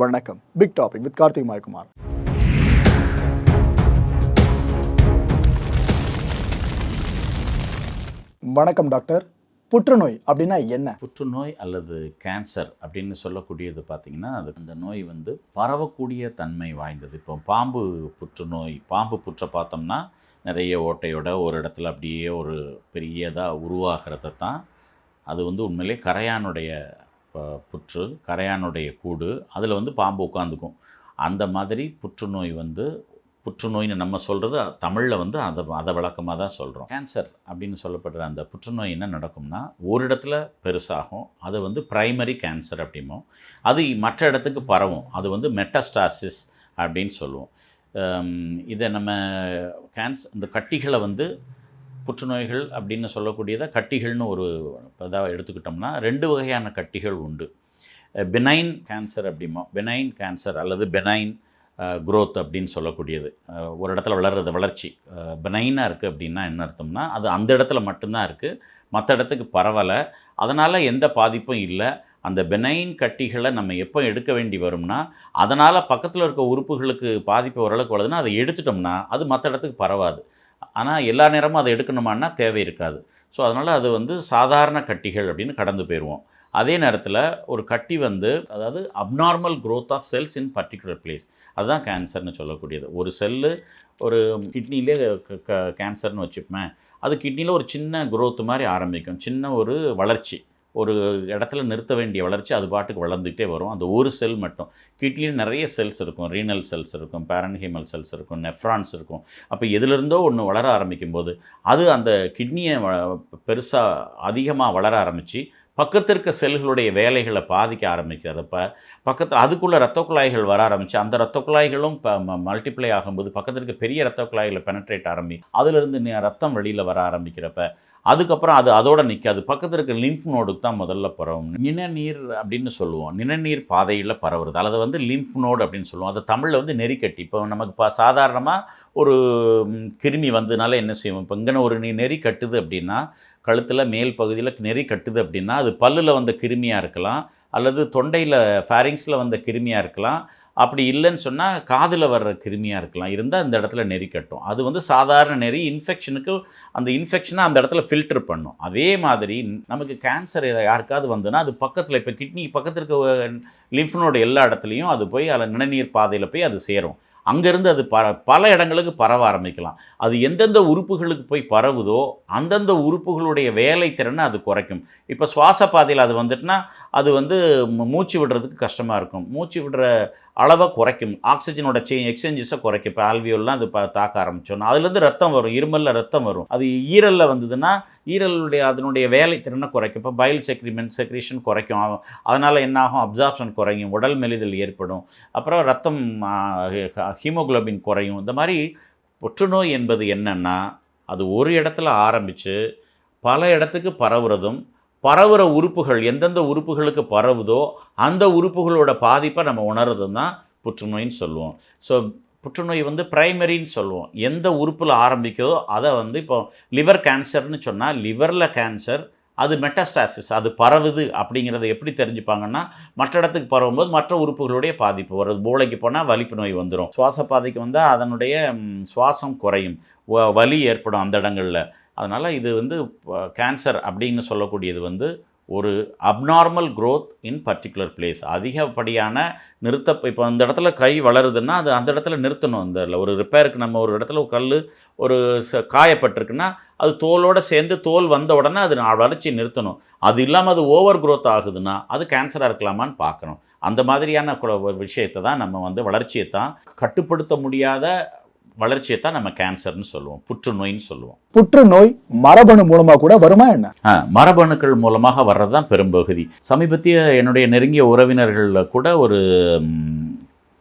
வணக்கம். Big topic with Karthik Mayakumar. வணக்கம் doctor. புற்றுநோய் அப்படின்னா என்ன? புற்றுநோய் அல்லது கேன்சர் அப்படின்னு சொல்லக்கூடியது பார்த்திங்கன்னா அது அந்த நோய் வந்து பரவக்கூடிய தன்மை வாய்ந்தது. இப்போ பாம்பு புற்றுநோய் பாம்பு புற்றை பார்த்தோம்னா நிறைய ஓட்டையோட ஒரு இடத்துல அப்படியே ஒரு பெரியதாக உருவாகிறத தான் அது வந்து உண்மையிலே கரையானுடைய புற்று கரையானுடைய கூடு அதில் வந்து பாம்பு உட்காந்துக்கும் அந்த மாதிரி புற்றுநோய் வந்து புற்றுநோய்னு நம்ம சொல்கிறது தமிழில் வந்து அதை அதை விளக்கமாக தான் சொல்கிறோம் கேன்சர் அப்படின்னு சொல்லப்படுற அந்த புற்றுநோய் என்ன நடக்கும்னா ஒரு இடத்துல பெருசாகும். அது வந்து ப்ரைமரி கேன்சர் அப்படிமோ அது மற்ற இடத்துக்கு பரவும். அது வந்து மெட்டஸ்டாசிஸ் அப்படின்னு சொல்லுவோம். இதை நம்ம கேன்சர் இந்த கட்டிகளை வந்து புற்றுநோய்கள் அப்படின்னு சொல்லக்கூடியதை கட்டிகள்னு ஒரு இதாக எடுத்துக்கிட்டோம்னா ரெண்டு வகையான கட்டிகள் உண்டு. பெனைன் கேன்சர் அப்படிமா பெனைன் கேன்சர் அல்லது பெனைன் குரோத் அப்படின்னு சொல்லக்கூடியது. ஒரு இடத்துல வளர்கிறது வளர்ச்சி. பெனைனாக இருக்குது அப்படின்னா என்ன அர்த்தம்னா அது அந்த இடத்துல மட்டும்தான் இருக்குது மற்ற இடத்துக்கு பரவலை. அதனால் எந்த பாதிப்பும் இல்லை. அந்த பெனைன் கட்டிகளை நம்ம எப்போ எடுக்க வேண்டி வரும்னா அதனால் பக்கத்தில் இருக்க உறுப்புகளுக்கு பாதிப்பு ஓரளவுக்கு வருதுன்னா அதை எடுத்துட்டோம்னா அது மற்ற இடத்துக்கு பரவாது. ஆனால் எல்லா நேரமும் அதை எடுக்கணுமான்னா தேவை இருக்காது. ஸோ அதனால் அது வந்து சாதாரண கட்டிகள் அப்படின்னு கடந்து போயிடுவோம் அதே நேரத்தில் ஒரு கட்டி வந்து அதாவது abnormal growth of cells in particular place அதுதான் கேன்சர்னு சொல்லக்கூடியது. ஒரு செல்லு ஒரு கிட்னிலே கேன்சர்னு வச்சுப்பேன் அது கிட்னியில் ஒரு சின்ன குரோத் மாதிரி ஆரம்பிக்கும். சின்ன ஒரு வளர்ச்சி. ஒரு இடத்துல நிறுத்த வேண்டிய வளர்ச்சி அது பாட்டுக்கு வளர்ந்துக்கிட்டே வரும். அந்த ஒரு செல் மட்டும். கிட்னியில் நிறைய செல்ஸ் இருக்கும். ரீனல் செல்ஸ் இருக்கும் பேரன்ஹீமல் செல்ஸ் இருக்கும் நெஃப்ரான்ஸ் இருக்கும். அப்போ எதுலேருந்தோ ஒன்று வளர ஆரம்பிக்கும் போது அது அந்த கிட்னியை பெருசாக அதிகமாக வளர ஆரம்பித்து பக்கத்து இருக்க செல்களுடைய வேலைகளை பாதிக்க ஆரம்பிக்கிறப்ப பக்கத்து அதுக்குள்ளே ரத்த குழாய்கள் வர ஆரம்பிச்சு அந்த ரத்த குழாய்களும் மல்டிப்ளை ஆகும்போது பக்கத்தில் இருக்க பெரிய ரத்த குழாய்களை பெனட்ரேட் ஆரம்பி அதிலிருந்து ரத்தம் வெளியில் வர ஆரம்பிக்கிறப்ப அதுக்கப்புறம் அது அதோட நிற்காது பக்கத்தில் இருக்க லிம்ஃப் நோடுக்கு தான் முதல்ல பரவும். நிணநீர் அப்படின்னு சொல்லுவோம். நிணநீர் பாதையில் பரவுறது. அல்லது வந்து லிம்ஃப் நோடு அப்படின்னு சொல்லுவோம். அது தமிழில் வந்து நெறிக்கட்டி. இப்போ நமக்கு இப்போ சாதாரணமாக ஒரு கிருமி வந்ததுனால என்ன செய்வோம்? இப்போ இங்கன ஒரு நெறி கட்டுது அப்படின்னா கழுத்தில் மேல் பகுதியில் நெறி கட்டுது அப்படின்னா அது பல்லில் வந்த கிருமியாக இருக்கலாம். அல்லது தொண்டையில் ஃபேரிங்ஸில் வந்த கிருமியாக இருக்கலாம். அப்படி இல்லைன்னு சொன்னால் காதில் வர்ற கிருமியாக இருக்கலாம். இருந்தால் இந்த இடத்துல நெறி கட்டும். அது வந்து சாதாரண நெறி. இன்ஃபெக்ஷனுக்கு அந்த இன்ஃபெக்ஷனை அந்த இடத்துல ஃபில்டர் பண்ணும். அதே மாதிரி நமக்கு கேன்சர் யாருக்காவது வந்ததுன்னா அது பக்கத்தில் இப்போ கிட்னி பக்கத்தில் இருக்க லிஃப்னோட எல்லா இடத்துலையும் அது போய் அதில் நிணநீர் பாதையில் போய் அது சேரும். அங்கேருந்து அது ப பல இடங்களுக்கு பரவ ஆரம்பிக்கலாம். அது எந்தெந்த உறுப்புகளுக்கு போய் பரவுதோ அந்தந்த உறுப்புகளுடைய வேலை திறனை அது குறைக்கும். இப்போ சுவாச பாதையில் அது வந்துட்டுனா அது வந்து மூச்சு விடுறதுக்கு கஷ்டமாக இருக்கும். மூச்சு விடுற அளவை குறைக்கும். ஆக்சிஜனோட சே எக்ஸ்சேஞ்சஸை குறைக்கும். இப்போ ஆல்வியோல்லாம் அது ப தாக்க ஆரம்பிச்சோன்னா அதுலேருந்து ரத்தம் வரும். இருமலில் ரத்தம் வரும். அது ஈரலில் வந்ததுன்னா ஈரலுடைய அதனுடைய வேலை திறனை குறைக்கும். இப்போ பைல் செக்ரிமெண்ட் செக்ரேஷன் குறைக்கும். அதனால் என்னாகும்? அப்சார்ப்ஷன் குறையும். உடல் மெலிதல் ஏற்படும். அப்புறம் ரத்தம் ஹீமோகுளோபின் குறையும். இந்த மாதிரி புற்றுநோய் என்பது என்னென்னா அது ஒரு இடத்துல ஆரம்பித்து பல இடத்துக்கு பரவுறதும் பரவுகிற உறுப்புகள் எந்தெந்த உறுப்புகளுக்கு பரவுதோ அந்த உறுப்புகளோட பாதிப்பை நம்ம உணர்றதும் தான் புற்றுநோயின்னு சொல்லுவோம். ஸோ புற்றுநோய் வந்து ப்ரைமரின்னு சொல்லுவோம். எந்த உறுப்பில் ஆரம்பிக்குதோ அதை வந்து இப்போ லிவர் கேன்சர்னு சொன்னால் லிவரில் கேன்சர் அது மெட்டாஸ்டாசிஸ் அது பரவுது அப்படிங்கிறத எப்படி தெரிஞ்சுப்பாங்கன்னா மற்ற இடத்துக்கு பரவும்போது மற்ற உறுப்புகளுடைய பாதிப்பு வருது மூளைக்கு போனால் வலிப்பு நோய் வந்துடும் சுவாச பாதைக்கு வந்தால் அதனுடைய சுவாசம் குறையும். வ- வலி ஏற்படும் அந்த இடங்களில். அதனால் இது வந்து கேன்சர் அப்படின்னு சொல்லக்கூடியது வந்து ஒரு abnormal growth in particular place அதிகப்படியான நிறுத்த இப்போ அந்த இடத்துல கை வளருதுன்னா அது அந்த இடத்துல நிறுத்தணும். அந்த ஒரு ரிப்பேருக்கு நம்ம ஒரு இடத்துல ஒரு கல் ஒரு ச காயப்பட்டிருக்குன்னா அது தோலோட சேர்ந்து தோல் வந்த உடனே அது வளர்ச்சி நிறுத்தணும். அது இல்லாமல் அது ஓவர் க்ரோத் ஆகுதுன்னா அது கேன்சராக இருக்கலாமான்னு பார்க்கணும். அந்த மாதிரியான விஷயத்தை தான் நம்ம வந்து வளர்ச்சியை தான் கட்டுப்படுத்த முடியாத வளர்ச்சியை தான் நம்ம கேன்சர்னு சொல்லுவோம் புற்றுநோயின்னு சொல்லுவோம். புற்றுநோய் மரபணு மூலமா கூட வருமா என்ன? மரபணுக்கள் மூலமாக வர்றது தான் பெரும்பகுதி சமீபத்திய என்னுடைய நெருங்கிய உறவினர்களில் கூட ஒரு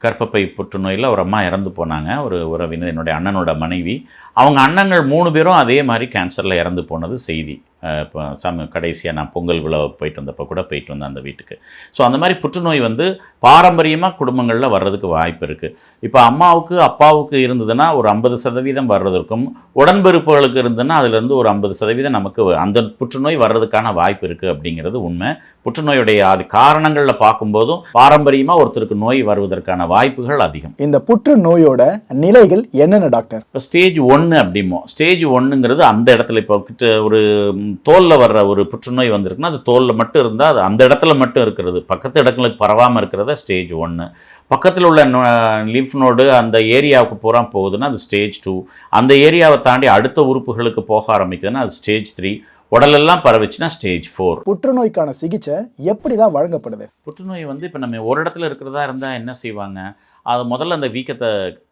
கர்ப்பப்பை புற்றுநோயில் ஒரு அம்மா இறந்து போனாங்க. ஒரு உறவினர் என்னுடைய அண்ணனோட மனைவி. அவங்க அண்ணங்கள் மூணு பேரும் அதே மாதிரி கேன்சரில் இறந்து போனது செய்தி. இப்போ சம கடைசியாக நான் பொங்கல் விழா போயிட்டு வந்தப்போ கூட போயிட்டு வந்தேன் அந்த வீட்டுக்கு. ஸோ அந்த மாதிரி புற்றுநோய் வந்து பாரம்பரியமாக குடும்பங்களில் வர்றதுக்கு வாய்ப்பு இருக்குது இப்போ அம்மாவுக்கு அப்பாவுக்கு இருந்ததுன்னா ஒரு ஐம்பது சதவீதம் வர்றதற்கும் உடன்பிறப்புகளுக்கு இருந்ததுன்னா அதுலேருந்து ஒரு ஐம்பது சதவீதம் நமக்கு அந்த புற்றுநோய் வர்றதுக்கான வாய்ப்பு இருக்குது அப்படிங்கிறது உண்மை. புற்றுநோயுடைய அது காரணங்களில் பார்க்கும்போதும் பாரம்பரியமாக ஒருத்தருக்கு நோய் வருவதற்கான வாய்ப்புகள் அதிகம். இந்த புற்றுநோயோட நிலைகள் என்னென்ன டாக்டர்? இப்போ ஸ்டேஜ் ஒன்று அப்படிமோ ஸ்டேஜ் ஒன்றுங்கிறது அந்த இடத்துல இப்போ கிட்ட ஒரு தோலில் வர்ற ஒரு புற்றுநோய் வந்திருக்குன்னா அது தோலில் மட்டும் இருந்தால் அது அந்த இடத்துல மட்டும் இருக்கிறது. பக்கத்து இடங்களுக்கு பரவாமல் இருக்கிறத ஸ்டேஜ் ஒன்று பக்கத்தில் உள்ள லிம்ஃப் நோடு அந்த ஏரியாவுக்கு பூரா போகுதுன்னா அது ஸ்டேஜ் டூ அந்த ஏரியாவை தாண்டி அடுத்த உறுப்புகளுக்கு போக ஆரம்பிக்குதுன்னா அது ஸ்டேஜ் த்ரீ உடலெல்லாம் பரவிச்சுன்னா ஸ்டேஜ் ஃபோர் புற்றுநோய்க்கான சிகிச்சை எப்படிலாம் வழங்கப்படுது? புற்றுநோய் வந்து இப்போ நம்ம ஒரு இடத்துல இருக்கிறதா இருந்தால் என்ன செய்வாங்க? அது முதல்ல அந்த வீக்கத்தை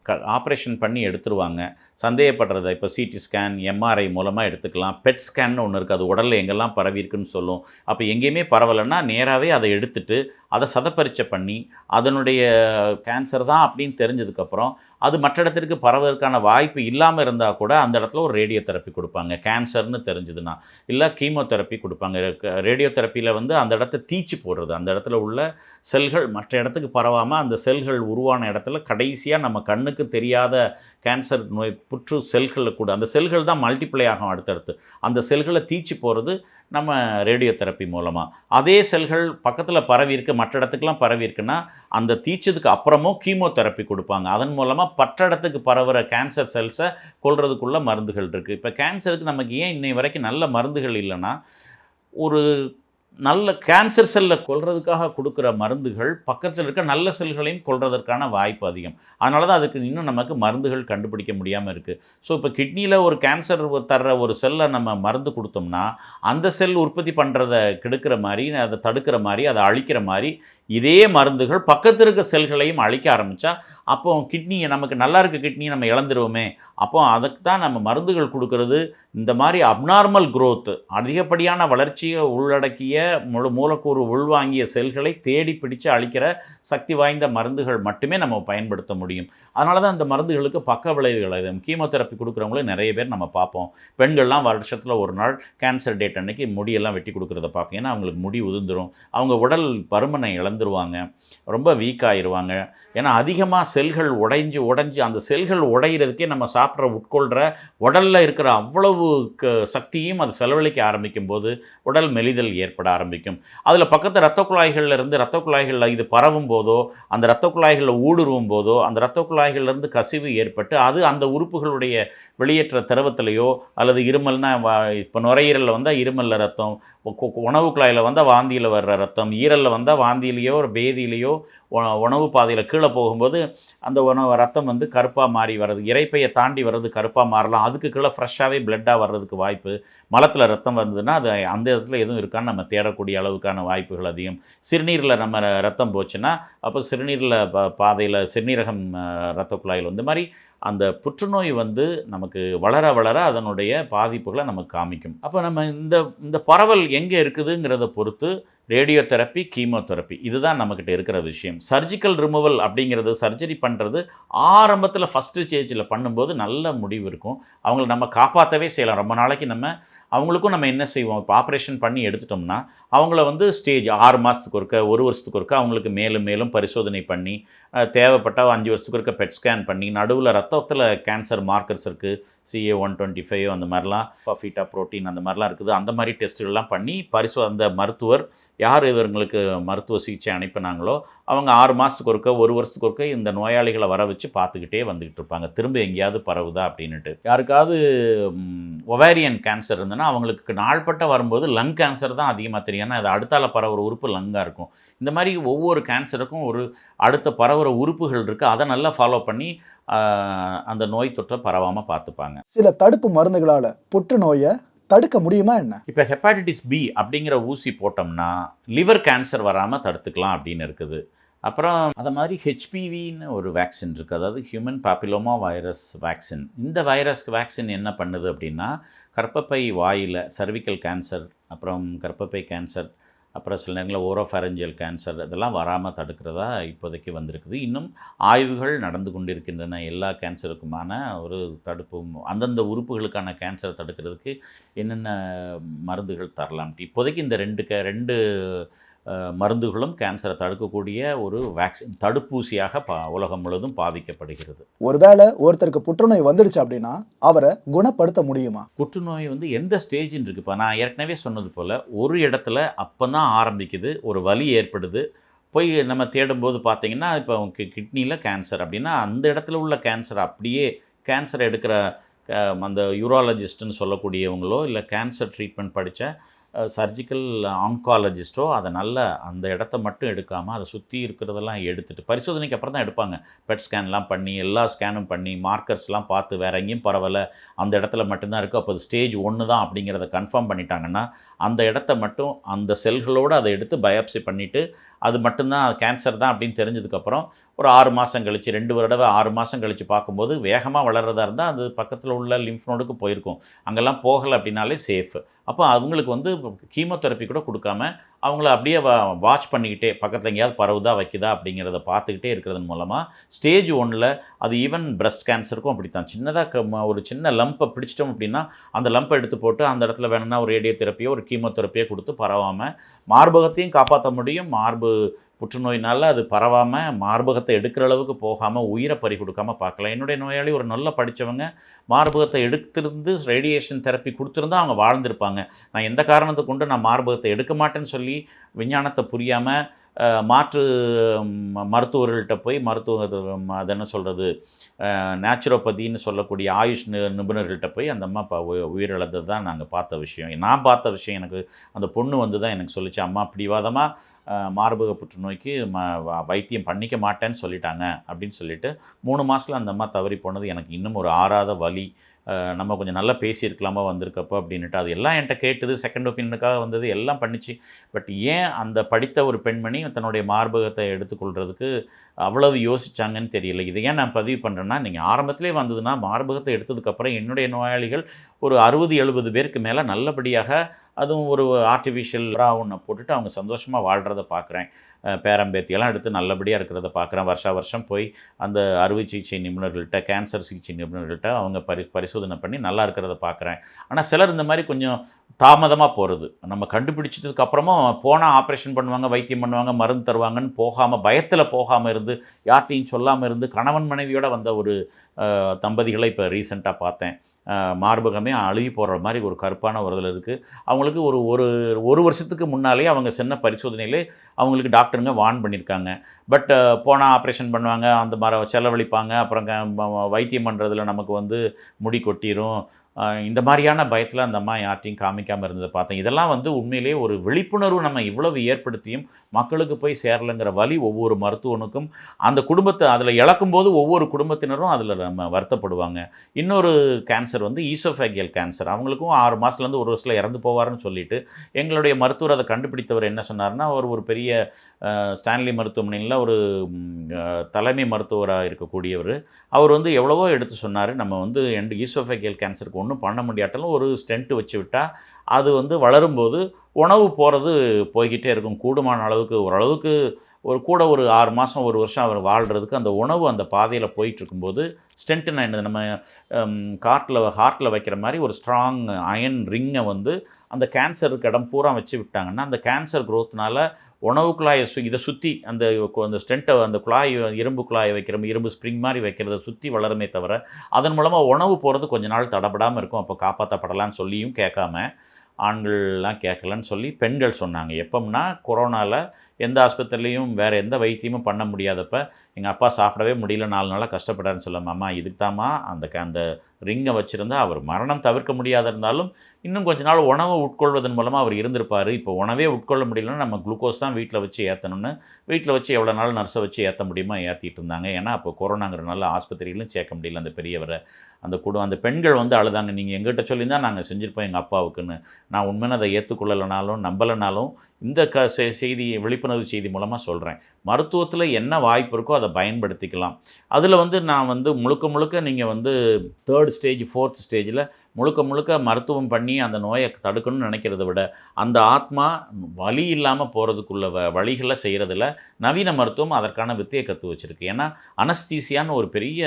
க ஆப்ரேஷன் பண்ணி எடுத்துருவாங்க. சந்தேகப்படுறத இப்போ சிடி ஸ்கேன் எம்ஆர்ஐ மூலமாக எடுத்துக்கலாம். பெட் ஸ்கேன் ஒன்று இருக்குது அது உடலில் எங்கெல்லாம் பரவியிருக்குன்னு சொல்லும். அப்போ எங்கேயுமே பரவலைன்னா நேராகவே அதை எடுத்துட்டு அதை சதப்பரிச்சை பண்ணி அதனுடைய கேன்சர் தான் அப்படின்னு தெரிஞ்சதுக்கப்புறம் அது மற்ற இடத்திற்கு பரவதற்கான வாய்ப்பு இல்லாமல் இருந்தால் கூட அந்த இடத்துல ஒரு ரேடியோ தெரப்பி கொடுப்பாங்க. கேன்சர்னு தெரிஞ்சதுன்னா. இல்லை கீமோதெரப்பி கொடுப்பாங்க. ரேடியோ தெரப்பியில் வந்து அந்த இடத்த தீச்சு போடுறது. அந்த இடத்துல உள்ள செல்கள் மற்ற இடத்துக்கு பரவாமல் அந்த செல்கள் உருவான இடத்துல கடைசியாக நம்ம கண்ணுக்கு தெரியாத கேன்சர் நோய் புற்று செல்களில் கூட அந்த செல்கள் தான் மல்டிப்ளை ஆகும் அடுத்தடுத்து. அந்த செல்களை தீச்சு போகிறது நம்ம ரேடியோ தெரப்பி மூலமாக அதே செல்கள் பக்கத்தில் பரவி இருக்கு மற்ற இடத்துக்குலாம் பரவி இருக்குன்னா அந்த தீச்சதுக்கு அப்புறமும் கீமோதெரப்பி கொடுப்பாங்க. அதன் மூலமாக பற்ற இடத்துக்கு பரவுகிற கேன்சர் செல்ஸை கொள்றதுக்குள்ள மருந்துகள் இருக்குது இப்போ கேன்சருக்கு நமக்கு ஏன் இன்னை வரைக்கும் நல்ல மருந்துகள் இல்லைன்னா ஒரு நல்ல கேன்சர் செல்லை கொல்றதுக்காக கொடுக்குற மருந்துகள் பக்கத்தில் இருக்க நல்ல செல்களையும் கொள்றதற்கான வாய்ப்பு அதிகம். அதனால தான் அதுக்கு இன்னும் நமக்கு மருந்துகள் கண்டுபிடிக்க முடியாமல் இருக்குது ஸோ இப்போ கிட்னியில் ஒரு கேன்சர் தர்ற ஒரு செல்லை நம்ம மருந்து கொடுத்தோம்னா அந்த செல் உற்பத்தி பண்ணுறத கெடுக்கிற மாதிரி அதை தடுக்கிற மாதிரி அதை அழிக்கிற மாதிரி இதே மருந்துகள் பக்கத்தில் இருக்க செல்களையும் அழிக்க ஆரம்பித்தா அப்போ கிட்னியை நமக்கு நல்லா இருக்க கிட்னியை நம்ம இழந்துருவோமே. அப்போ அதுக்கு தான் நம்ம மருந்துகள் கொடுக்கறது. இந்த மாதிரி அப்நார்மல் குரோத்து அதிகப்படியான வளர்ச்சியை உள்ளடக்கிய முழு மூலக்கூறு உள்வாங்கிய செல்களை தேடி பிடிச்சு அழிக்கிற சக்தி வாய்ந்த மருந்துகள் மட்டுமே நம்ம பயன்படுத்த முடியும். அதனால தான் அந்த மருந்துகளுக்கு பக்க விளைவுகள் அது கீமோதெரப்பி கொடுக்குறவங்களும் நிறைய பேர் நம்ம பார்ப்போம். பெண்கள்லாம் வருஷத்தில் ஒரு நாள் கேன்சர் டேட் அன்னைக்கு முடியெல்லாம் வெட்டி கொடுக்குறத பார்க்கும். ஏன்னா அவங்களுக்கு முடி உதிர்ந்துடும் அவங்க உடல் பருமனை இழந்துருவாங்க. ரொம்ப வீக் ஆயிருவாங்க. ஏன்னா அதிகமாக செல்கள் உடைஞ்சு உடைஞ்சு அந்த செல்கள் உடையிறதுக்கே நம்ம சாப்பிட்ற உட்கொள்கிற உடலில் இருக்கிற அவ்வளவு க சக்தியும் அது செலவழிக்க ஆரம்பிக்கும் போது உடல் மெலிதல் ஏற்பட ஆரம்பிக்கும். அதில் பக்கத்து ரத்த குழாய்கள்ல இருந்து ரத்த குழாய்களில் இது பரவும் போதோ அந்த இரத்த குழாய்களில் ஊடுருவும் போதோ அந்த இரத்த குழாய்களிலிருந்து கசிவு ஏற்பட்டு அது அந்த உறுப்புகளுடைய வெளியேற்ற திரவத்திலையோ அல்லது இருமல்னா இப்போ நுரையீரலில் வந்தால் இருமலில் ரத்தம் உணவு குழாயில் வந்தால் வாந்தியில் வர்ற ரத்தம் ஈரலில் வந்தால் வாந்தியிலையோ ஒரு பேதியிலையோ உணவு பாதையில் கீழே போகும்போது அந்த உணவு ரத்தம் வந்து கருப்பாக மாறி வர்றது இறைப்பையை தாண்டி வர்றது கருப்பாக மாறலாம். அதுக்கு கீழே ஃப்ரெஷ்ஷாகவே பிளட்டாக வர்றதுக்கு வாய்ப்பு. மலத்தில் ரத்தம் வந்ததுன்னா அது அந்த இடத்துல எதுவும் இருக்கான்னு நம்ம தேடக்கூடிய அளவுக்கான வாய்ப்புகள் அதிகம். சிறுநீரில் நம்ம ரத்தம் போச்சுன்னா அப்போ சிறுநீரில் ப பாதையில் சிறுநீரகம் ரத்த குழாயில் வந்து மாதிரி அந்த புற்றுநோய் வந்து நமக்கு வளர வளர அதனுடைய பாதிப்புகளை நமக்கு காமிக்கும். அப்போ நம்ம இந்த இந்த பரவல் எங்கே இருக்குதுங்கிறத பொறுத்து ரேடியோ தெரப்பி கீமோதெரப்பி இதுதான் நம்மக்கிட்ட இருக்கிற விஷயம். சர்ஜிக்கல் ரிமூவல் அப்படிங்கிறது சர்ஜரி பண்ணுறது ஆரம்பத்தில் ஃபஸ்ட்டு ஸ்டேஜில் பண்ணும்போது நல்ல முடிவு இருக்கும். அவங்கள நம்ம காப்பாற்றவே செய்யலாம். ரொம்ப நாளைக்கு நம்ம அவங்களுக்கும் நம்ம என்ன செய்வோம்? இப்போ ஆப்ரேஷன் பண்ணி எடுத்துட்டோம்னா அவங்கள வந்து ஸ்டேஜ் ஆறு மாதத்துக்கு ஒருக்க ஒரு வருஷத்துக்கு ஒருக்க அவங்களுக்கு மேலும் மேலும் பரிசோதனை பண்ணி தேவைப்பட்ட அஞ்சு வருஷத்துக்கு ஒருக்க பெட் ஸ்கேன் பண்ணி நடுவில் ரத்தத்தில் கேன்சர் மார்க்கர்ஸ் இருக்குது சிஏ ஒன் டுவெண்ட்டி ஃபைவ் அந்த மாதிரிலாம் பஃபீட்டா புரோட்டீன் அந்த மாதிரிலாம் இருக்குது. அந்த மாதிரி டெஸ்ட்டுகள்லாம் பண்ணி பரிசு அந்த மருத்துவர் யார் இவங்களுக்கு மருத்துவ சிகிச்சை அனுப்பினாங்களோ அவங்க ஆறு மாதத்துக்கு ஒருக்க ஒரு வருஷத்துக்கு ஒருக்க இந்த நோயாளிகளை வர வச்சு பார்த்துக்கிட்டே வந்துக்கிட்டு இருப்பாங்க. திரும்ப எங்கேயாவது பரவுதா அப்படின்ட்டு யாருக்காவது ஒவேரியன் கேன்சர் இருந்ததுன்னா அவங்களுக்கு நாள்பட்ட வரும்போது லங் கேன்சர் தான் அதிகமாக தெரியும். ஏன்னா அது அடுத்தால பரவுற உறுப்பு லங்காக இருக்கும். இந்த மாதிரி ஒவ்வொரு கேன்சருக்கும் ஒரு அடுத்த பரவுற உறுப்புகள் இருக்குது அதை நல்லா ஃபாலோ பண்ணி அந்த நோய் தொற்றை பரவாமல் பார்த்துப்பாங்க. சில தடுப்பு மருந்துகளால புற்றுநோயை தடுக்க முடியுமா என்ன? இப்போ ஹெப்பாட்டிட்டிஸ் பி அப்படிங்கிற ஊசி போட்டோம்னா லிவர் கேன்சர் வராமல் தடுத்துக்கலாம் அப்படின்னு இருக்குது. அப்புறம் அது மாதிரி ஹெச்பிவின்னு ஒரு வேக்சின் இருக்குது அதாவது ஹியூமன் பாப்பிலோமா வைரஸ் வேக்சின் இந்த வைரஸ் வேக்சின் என்ன பண்ணுது அப்படின்னா கர்ப்பப்பை வாயில் சர்விக்கல் கேன்சர் அப்புறம் கர்ப்பப்பை கேன்சர் அப்புறம் சில நேரங்களில் ஓரோஃபேரஞ்சியல் கேன்சர் இதெல்லாம் வராமல் தடுக்கிறதா இப்போதைக்கு வந்திருக்குது. இன்னும் ஆய்வுகள் நடந்து கொண்டிருக்கின்றன. எல்லா கேன்சருக்குமான ஒரு தடுப்பும் அந்தந்த உறுப்புகளுக்கான கேன்சரை தடுக்கிறதுக்கு என்னென்ன மருந்துகள் தரலாம்ட்டு இப்போதைக்கு இந்த ரெண்டு க ரெண்டு மருந்துகளும் கேன்சரை தடுக்கக்கூடிய ஒரு வேக்சின் தடுப்பூசியாக பா உலகம் முழுவதும் பாவிக்கப்படுகிறது ஒருவேளை ஒருத்தருக்கு புற்றுநோய் வந்துடுச்சு அப்படின்னா அவரை குணப்படுத்த முடியுமா? புற்றுநோய் வந்து எந்த ஸ்டேஜின்னு இருக்குது இப்போ நான் ஏற்கனவே சொன்னது போல் ஒரு இடத்துல அப்போ தான் ஆரம்பிக்குது ஒரு வலி ஏற்படுது. போய் நம்ம தேடும்போது பார்த்தீங்கன்னா இப்போ கிட்னியில் கேன்சர் அப்படின்னா அந்த இடத்துல உள்ள கேன்சர் அப்படியே கேன்சர் எடுக்கிற அந்த யூராலஜிஸ்ட்டுன்னு சொல்லக்கூடியவங்களோ இல்லை கேன்சர் ட்ரீட்மெண்ட் படித்த சர்ஜிக்கல் ஆங்காலஜிஸ்ட்டோ அதை நல்ல அந்த இடத்த மட்டும் எடுக்காமல் அதை சுற்றி இருக்கிறதெல்லாம் எடுத்துகிட்டு பரிசோதனைக்கு அப்புறம் தான் எடுப்பாங்க. பெட் ஸ்கேன்லாம் பண்ணி எல்லா ஸ்கேனும் பண்ணி மார்க்கர்ஸ்லாம் பார்த்து வேற எங்கேயும் பரவாயில்ல அந்த இடத்துல மட்டும்தான் இருக்குது அப்போ ஸ்டேஜ் ஒன்று தான் அப்படிங்கிறத கன்ஃபார்ம் பண்ணிட்டாங்கன்னா அந்த இடத்த மட்டும் அந்த செல்களோடு அதை எடுத்து பயாப்சி பண்ணிவிட்டு அது மட்டும்தான் கேன்சர் தான் அப்படின்னு தெரிஞ்சதுக்கப்புறம் ஒரு ஆறு மாதம் கழிச்சு ரெண்டு தடவை ஆறு மாதம் கழித்து பார்க்கும்போது வேகமாக வளர்றதா இருந்தால் அது பக்கத்தில் உள்ள லிம்ஃப் நோடுக்கு போயிருக்கும். அங்கெல்லாம் போகலை அப்படின்னாலே சேஃப் அப்போ அவங்களுக்கு வந்து கீமோதெரப்பி கூட கொடுக்காம அவங்கள அப்படியே வாட்ச் பண்ணிக்கிட்டே பக்கத்தில் எங்கேயாவது பரவுதா வைக்குதா அப்படிங்கிறத பார்த்துக்கிட்டே இருக்கிறதன் மூலமாக ஸ்டேஜ் ஒன்றில் அது ஈவன் பிரஸ்ட் கேன்சருக்கும் அப்படி தான் சின்னதாக ஒரு சின்ன லம்பை பிடிச்சிட்டோம் அப்படின்னா அந்த லம்பை எடுத்து போட்டு அந்த இடத்துல வேணும்னா ஒரு ரேடியோ தெரப்பியோ ஒரு கீமோதெரப்பியோ கொடுத்து பரவாமல் மார்பகத்தையும் காப்பாற்ற முடியும். மார்பு புற்றுநோயினால் அது பரவாமல் மார்பகத்தை எடுக்கிற அளவுக்கு போகாமல் உயிரை பறி கொடுக்காம பார்க்கலாம். என்னுடைய நோயாளி ஒரு நல்ல படித்தவங்க மார்பகத்தை எடுத்திருந்து ரேடியேஷன் தெரப்பி கொடுத்துருந்தா அவங்க வாழ்ந்திருப்பாங்க. நான் எந்த காரணத்தை கொண்டு நான் மார்பகத்தை எடுக்க மாட்டேன்னு சொல்லி விஞ்ஞானத்தை புரியாமல் மாற்று மருத்துவர்கள்ட்ட போய் மருத்துவ அது என்ன சொல்கிறது நேச்சுரோபதின்னு சொல்லக்கூடிய ஆயுஷ் நி நிபுணர்கள்ட்ட போய் அந்த அம்மா ப உயிரிழந்தது தான் நாங்கள் பார்த்த விஷயம். நான் பார்த்த விஷயம் எனக்கு அந்த பொண்ணு வந்து தான் எனக்கு சொல்லிச்சு அம்மா பிடிவாதமாக மார்பக புற்றுநோய்க்கு ம வ- வைத்தியம் பண்ணிக்க மாட்டேன்னு சொல்லிட்டாங்க அப்படின்னு சொல்லிட்டு மூணு மாதத்தில் அந்த அம்மா தவறி போனது எனக்கு இன்னும் ஒரு ஆறாத வலி. நம்ம கொஞ்சம் நல்லா பேசியிருக்கலாமா வந்திருக்கப்போ அப்படின்னுட்டு அது எல்லாம் என்கிட்ட கேட்டது செகண்ட் ஒப்பீனியனுக்காக வந்தது எல்லாம் பண்ணிச்சு. பட் ஏன் அந்த படித்த ஒரு பெண்மணி தன்னுடைய மார்பகத்தை எடுத்துக்கொள்கிறதுக்கு அவ்வளவு யோசிச்சாங்கன்னு தெரியல. இது ஏன் நான் பதிவு பண்ணுறேன்னா நீங்கள் ஆரம்பத்திலே வந்ததுன்னா மார்பகத்தை எடுத்ததுக்கப்புறம் என்னுடைய நோயாளிகள் ஒரு அறுபது எழுபது பேருக்கு மேலே நல்லபடியாக அதுவும் ஒரு ஆர்டிஃபிஷியல் ஒன்று போட்டுட்டு அவங்க சந்தோஷமாக வாழ்கிறத பார்க்குறேன். பேரம்பேத்தியெல்லாம் எடுத்து நல்லபடியாக இருக்கிறத பார்க்குறேன். வருஷா வருஷம் போய் அந்த அறுவை சிகிச்சை நிபுணர்கள்ட்ட கேன்சர் சிகிச்சை நிபுணர்கள்ட்ட அவங்க பரி பரிசோதனை பண்ணி நல்லா இருக்கிறத பார்க்குறேன். ஆனால் சிலர் இந்த மாதிரி கொஞ்சம் தாமதமாக போகிறது நம்ம கண்டுபிடிச்சதுக்கப்புறமும் போனால் ஆப்ரேஷன் பண்ணுவாங்க வைத்தியம் பண்ணுவாங்க மருந்து தருவாங்கன்னு போகாமல் பயத்தில் போகாமல் இருந்து யார்ட்டையும் சொல்லாமல் இருந்து கணவன் மனைவியோட வந்த ஒரு தம்பதிகளை இப்போ ரீசெண்டாக பார்த்தேன். மார்பகமே அழுகி போடுற மாதிரி ஒரு கருப்பான ஒரு இதில் இருக்குது அவங்களுக்கு ஒரு ஒரு ஒரு வருஷத்துக்கு முன்னாலே அவங்க சின்ன பரிசோதனையிலே அவங்களுக்கு டாக்டருங்க வார்ன் பண்ணியிருக்காங்க. பட் போனால் ஆப்ரேஷன் பண்ணுவாங்க அந்த மாதிரி செலவழிப்பாங்க அப்புறம் க- வைத்தியம் பண்ணுறதுல நமக்கு வந்து முடி கொட்டிரும். இந்த மாதிரியான பயத்தில் அந்த அம்மா யார்ட்டையும் காமிக்காமல் இருந்ததை பார்த்தேன். இதெல்லாம் வந்து உண்மையிலேயே ஒரு விழிப்புணர்வு நம்ம இவ்வளவு ஏற்படுத்தியும் மக்களுக்கு போய் சேரலைங்கிற வழி ஒவ்வொரு மருத்துவனுக்கும் அந்த குடும்பத்தை அதில் இழக்கும்போது ஒவ்வொரு குடும்பத்தினரும் அதில் நம்ம வருத்தப்படுவாங்க. இன்னொரு கேன்சர் வந்து ஈசோஃபேகியல் கேன்சர் அவங்களுக்கும் ஆறு மாதத்துலேருந்து ஒரு வருஷத்தில் இறந்து போவாருன்னு சொல்லிட்டு எங்களுடைய மருத்துவர் அதை கண்டுபிடித்தவர் என்ன சொன்னார்னா அவர் ஒரு பெரிய ஸ்டான்லி மருத்துவமனையில் ஒரு தலைமை மருத்துவராக இருக்கக்கூடியவர். அவர் வந்து எவ்வளவோ எடுத்து சொன்னார். நம்ம வந்து எண்டு ஈசோஃபேகியல் கேன்சருக்கு ஒன்றும் பண்ண முடியாட்டாலும் ஒரு ஸ்டென்ட் வச்சு விட்டால் அது வந்து வளரும்போது உணவு போகிறது போய்கிட்டே இருக்கும். கூடுமான அளவுக்கு ஓரளவுக்கு ஒரு கூட ஒரு ஆறு மாதம் ஒரு வருஷம் அவர் வாழ்கிறதுக்கு அந்த உணவு அந்த பாதையில் போயிட்டுருக்கும்போது ஸ்டென்ட்டு நான் என்னது நம்ம கார்ட்டில் ஹார்ட்டில் வைக்கிற மாதிரி ஒரு ஸ்ட்ராங் அயன் ரிங்கை வந்து அந்த கேன்சருக்கு இடம் பூரா வச்சு விட்டாங்கன்னா அந்த கேன்சர் க்ரோத்னால் உணவு குழாயை சு இதை சுற்றி அந்த அந்த ஸ்டென்ட்டை அந்த குழாய் இரும்பு குழாயை வைக்கிற இரும்பு ஸ்ப்ரிங் மாதிரி வைக்கிறத சுற்றி வளருமே தவிர அதன் மூலமாக உணவு போகிறது கொஞ்ச நாள் தடப்படாமல் இருக்கும். அப்போ காப்பாற்றப்படலான்னு சொல்லியும் கேட்காம ஆண்கள்லாம் கேட்கலன்னு சொல்லி பெண்கள் சொன்னாங்க. எப்போம்னா கொரோனாவில் எந்த ஆஸ்பத்திரிலையும் வேறு எந்த வைத்தியமும் பண்ண முடியாதப்ப எங்கள் அப்பா சாப்பிடவே முடியல நாலு நாளாக கஷ்டப்படாருன்னு சொல்லாம அம்மா இதுக்கு தாம்மா அந்த க- அந்த ரிங்கை வச்சுருந்தா அவர் மரணம் தவிர்க்க முடியாத இருந்தாலும் இன்னும் கொஞ்ச நாள் உணவு உட்கொள்வதன் மூலமாக அவர் இருந்திருப்பார். இப்போ உணவே உட்கொள்ள முடியலன்னா நம்ம குளுக்கோஸ் தான் வீட்டில் வச்சு ஏற்றணும்னு வீட்டில் வச்சு எவ்வளோ நாள் நர்ஸை வச்சு ஏற்ற முடியுமா ஏற்றிட்டு இருந்தாங்க. ஏன்னா அப்போ கொரோனாங்கிறனால ஆஸ்பத்திரியிலும் சேர்க்க முடியல அந்த பெரியவரை. அந்த குடும்பம் அந்த பெண்கள் வந்து அழுதாங்க. நீங்கள் எங்கிட்ட சொல்லியிருந்தா நாங்கள் செஞ்சுருப்போம் எங்கள் அப்பாவுக்குன்னு. நான் உண்மையான அதை ஏற்றுக்கொள்ளலைனாலும் நம்பலைனாலும் இந்த க செ- செய்தி விழிப்புணர்வு செய்தி மூலமாக சொல்கிறேன் மருத்துவத்தில் என்ன வாய்ப்பு இருக்கோ அதை பயன்படுத்திக்கலாம். அதில் வந்து நான் வந்து முழுக்க முழுக்க நீங்கள் வந்து தேர்ட் ஸ்டேஜ் ஃபோர்த் ஸ்டேஜில் முழுக்க முழுக்க மருத்துவம் பண்ணி அந்த நோயை தடுக்கணும்னு நினைக்கிறத விட அந்த ஆத்மா வலி இல்லாமல் போகிறதுக்குள்ள வ வழிகளை செய்கிறதுல நவீன மருத்துவம் அதற்கான வித்தையை கற்று வச்சுருக்கு. ஏன்னா அனஸ்தீசியான்னு ஒரு பெரிய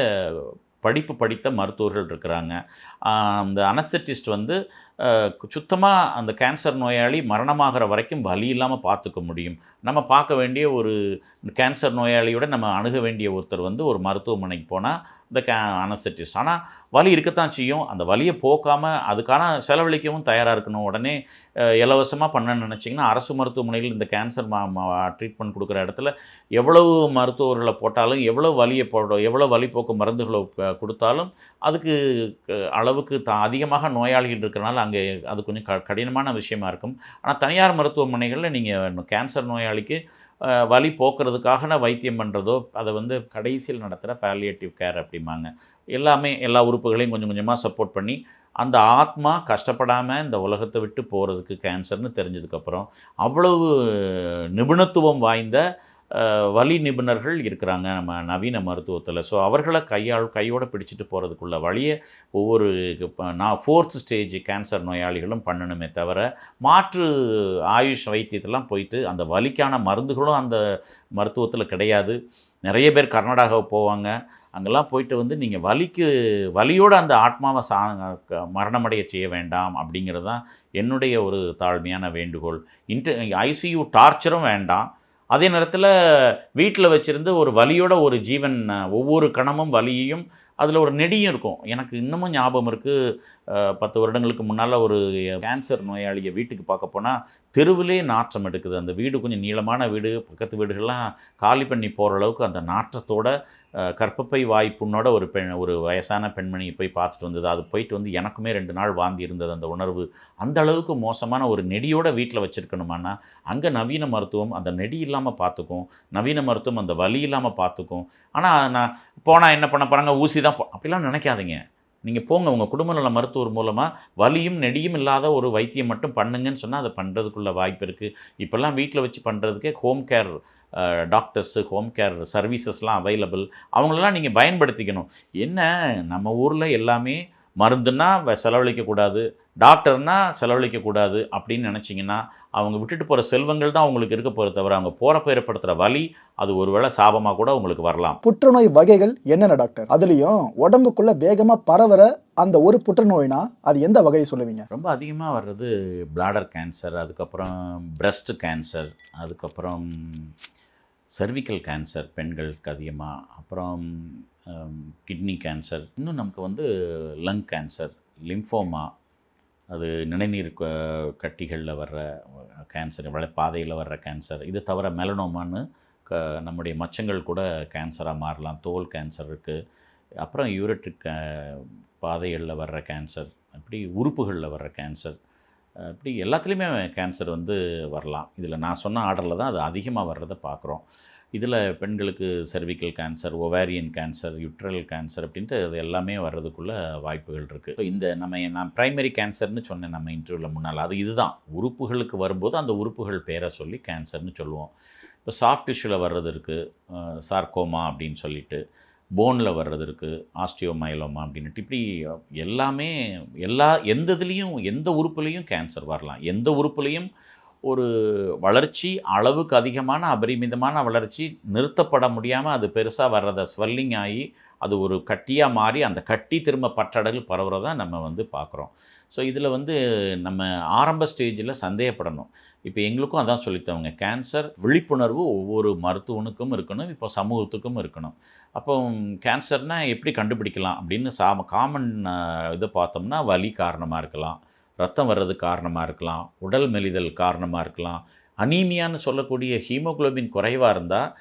படிப்பு படித்த மருத்துவர்கள் இருக்கிறாங்க. அந்த அனஸ்தட்டிஸ்ட் வந்து சுத்தமாக அந்த கேன்சர் நோயாளி மரணமாகிற வரைக்கும் வலி இல்லாமல் பார்த்துக்க முடியும். நம்ம பார்க்க வேண்டிய ஒரு கேன்சர் நோயாளியோட நம்ம அணுக வேண்டிய ஒருத்தர் வந்து ஒரு மருத்துவமனைக்கு போனால் இந்த கே அனஸ்தட்டிஸ்ட் ஆனால் வலி இருக்கத்தான் செய்யும். அந்த வலியை போக்காமல் அதுக்கான செலவழிக்கவும் தயாராக இருக்கணும். உடனே இலவசமாக பண்ணணும்னு நினச்சிங்கன்னா அரசு மருத்துவமனையில் இந்த கேன்சர் ட்ரீட்மெண்ட் கொடுக்குற இடத்துல எவ்வளவு மருத்துவர்களை போட்டாலும் எவ்வளோ வலியை போட எவ்வளோ வலி போக்கு மருந்துகளை கொடுத்தாலும் அதுக்கு அளவுக்கு த அதிகமாக நோயாளிகள் இருக்கிறனால அங்கே அது கொஞ்சம் க கடினமான விஷயமா இருக்கும். ஆனால் தனியார் மருத்துவமனைகளில் நீங்கள் கேன்சர் நோயாளிக்கு வலி போக்குறதுக்காக வைத்தியம் பண்ணுறதோ அதை வந்து கடைசியில் நடத்துகிற பேலியேட்டிவ் கேர் அப்படிம்பாங்க. எல்லாமே எல்லா உறுப்புகளையும் கொஞ்சம் கொஞ்சமாக சப்போர்ட் பண்ணி அந்த ஆத்மா கஷ்டப்படாமல் இந்த உலகத்தை விட்டு போகிறதுக்கு கேன்சர்னு தெரிஞ்சதுக்கப்புறம் அவ்வளவு நிபுணத்துவம் வாய்ந்த வலி நிபுணர்கள் இருக்கிறாங்க நம்ம நவீன மருத்துவத்தில். ஸோ அவர்களை கையாள் கையோடு பிடிச்சிட்டு போகிறதுக்குள்ள வழியை ஒவ்வொரு நான் ஃபோர்த் ஸ்டேஜ் கேன்சர் நோயாளிகளும் பண்ணணுமே தவிர மாற்று ஆயுஷ் வைத்தியத்தெல்லாம் போயிட்டு அந்த வலிக்கான மருந்துகளும் அந்த மருத்துவத்தில் கிடையாது. நிறைய பேர் கர்நாடகா போவாங்க. அங்கெல்லாம் போயிட்டு வந்து நீங்கள் வலிக்கு வலியோடு அந்த ஆத்மாவை சா க- மரணமடைய செய்ய வேண்டாம் அப்படிங்கிறது தான் என்னுடைய ஒரு தாழ்மையான வேண்டுகோள். இன்ட்டு ஐசியூ டார்ச்சரும் வேண்டாம். அதே நேரத்தில் வீட்டில் வச்சுருந்து ஒரு வலியோட ஒரு ஜீவன் ஒவ்வொரு கணமும் வலியையும் அதில் ஒரு நெடியும் இருக்கும். எனக்கு இன்னமும் ஞாபகம் இருக்குது பத்து வருடங்களுக்கு முன்னால் ஒரு கேன்சர் நோயாளியை வீட்டுக்கு பார்க்க போனால் தெருவிலே நாற்றம் எடுக்குது. அந்த வீடு கொஞ்சம் நீளமான வீடு. பக்கத்து வீடுகள்லாம் காலி பண்ணி போகிற அளவுக்கு அந்த நாற்றத்தோட கற்பப்பை வாய் புண்ணோட ஒரு பெண் ஒரு வயசான பெண்மணியை போய் பார்த்துட்டு வந்தது. அது போயிட்டு வந்து எனக்குமே ரெண்டு நாள் வாந்தி இருந்தது அந்த உணர்வு. அந்த அளவுக்கு மோசமான ஒரு நெடியோட வீட்டில் வச்சுருக்கணுமானா அங்கே நவீன மருத்துவம் அந்த நெடி இல்லாமல் பார்த்துக்கும். நவீன மருத்துவம் அந்த வலி இல்லாமல் பார்த்துக்கும். ஆனால் நான் போனால் என்ன பண்ண போகிறாங்க ஊசி தான் அப்படிலாம் நினைக்காதீங்க. நீங்கள் போங்க. உங்கள் குடும்ப நல மருத்துவர் மூலமாக வலியும் நெடியும் இல்லாத ஒரு வைத்தியம் மட்டும் பண்ணுங்கன்னு சொன்னால் அதை பண்ணுறதுக்குள்ள வாய்ப்பு இருக்குது இப்போல்லாம் வீட்டில் வச்சு பண்ணுறதுக்கே home care doctors home care சர்வீசஸ்லாம் available அவங்களெல்லாம் நீங்கள் பயன்படுத்திக்கணும். என்ன? நம்ம ஊரில் எல்லாமே மருந்துன்னா செலவழிக்கக்கூடாது. டாக்டர்னா செலவழிக்கக்கூடாது அப்படின்னு நினச்சிங்கன்னா அவங்க விட்டுட்டு போகிற செல்வங்கள் தான் அவங்களுக்கு இருக்க போகிற தவிர அவங்க போகிறப்ப ஏற்படுத்துகிற வலி அது ஒருவேளை சாபமாக கூட உங்களுக்கு வரலாம். புற்றுநோய் வகைகள் என்னென்ன டாக்டர் அதுலயும் உடம்புக்குள்ள வேகமா பரவற அந்த ஒரு புற்றுநோய்னா அது எந்த வகையை சொல்லுவீங்க? ரொம்ப அதிகமாக வர்றது பிளாடர் கேன்சர் அதுக்கப்புறம் பிரஸ்ட் கேன்சர் அதுக்கப்புறம் சர்விக்கல் கேன்சர் பெண்களுக்கு அதிகமாக அப்புறம் கிட்னி கேன்சர் இன்னும் நமக்கு வந்து லங் கேன்சர் லிம்ஃபோமா அது நினைநீர் கட்டிகளில் வர்ற கேன்சர் வள பாதையில் வர்ற கேன்சர் இது தவிர மெலனோமான்னு க நம்முடைய மச்சங்கள் கூட கேன்சராக மாறலாம். தோல் கேன்சர் இருக்குது அப்புறம் யூரட்ரிக் பாதைகளில் வர்ற கேன்சர் அப்படி உறுப்புகளில் வர்ற கேன்சர் இப்படி எல்லாத்துலேயுமே கேன்சர் வந்து வரலாம். இதில் நான் சொன்ன ஆர்டரில் தான் அது அதிகமாக வர்றதை பார்க்குறோம். இதில் பெண்களுக்கு cervical cancer ovarian cancer uterine cancer அப்படின்ட்டு அது எல்லாமே வர்றதுக்குள்ள வாய்ப்புகள் இருக்குது இந்த நம்ம நான் ப்ரைமரி கேன்சர்னு சொன்னேன் நம்ம இன்டர்வியூவில் முன்னால். அது இதுதான். உறுப்புகளுக்கு வரும்போது அந்த உறுப்புகள் பேரை சொல்லி கேன்சர்னு சொல்லுவோம். இப்போ சாஃப்ட் டிஷ்யூவில் வர்றது இருக்குது சார்கோமா அப்படின்னு சொல்லிட்டு. போனில் வர்றது இருக்குது ஆஸ்டியோமைலோமா அப்படின்ட்டு இப்படி எல்லாமே எல்லா எந்த இதுலேயும் எந்த உறுப்புலேயும் கேன்சர் வரலாம். எந்த உறுப்புலேயும் ஒரு வளர்ச்சி அளவுக்கு அதிகமான அபரிமிதமான வளர்ச்சி நிறுத்தப்பட முடியாமல் அது பெருசாக வர்றத ஸ்வெல்லிங் ஆகி அது ஒரு கட்டியாக மாறி அந்த கட்டி திரும்ப பற்றடல் பரவுறதா நம்ம வந்து பார்க்குறோம். ஸோ இதில் வந்து நம்ம ஆரம்ப ஸ்டேஜில் சந்தேகப்படணும். இப்போ எங்களுக்கும் அதான் சொல்லித்தவங்க. கேன்சர் விழிப்புணர்வு ஒவ்வொரு மருத்துவனுக்கும் இருக்கணும். இப்போ சமூகத்துக்கும் இருக்கணும். அப்போ கேன்சர்னால் எப்படி கண்டுபிடிக்கலாம் அப்படின்னு சாம காமன் இதை பார்த்தோம்னா வலி காரணமாக இருக்கலாம். ரத்தம் வர்றது காரணமாக இருக்கலாம். உடல் மெலிதல் காரணமாக இருக்கலாம். அனீமியான்னு சொல்லக்கூடிய ஹீமோகுளோபின் குறைவாக இருந்தால்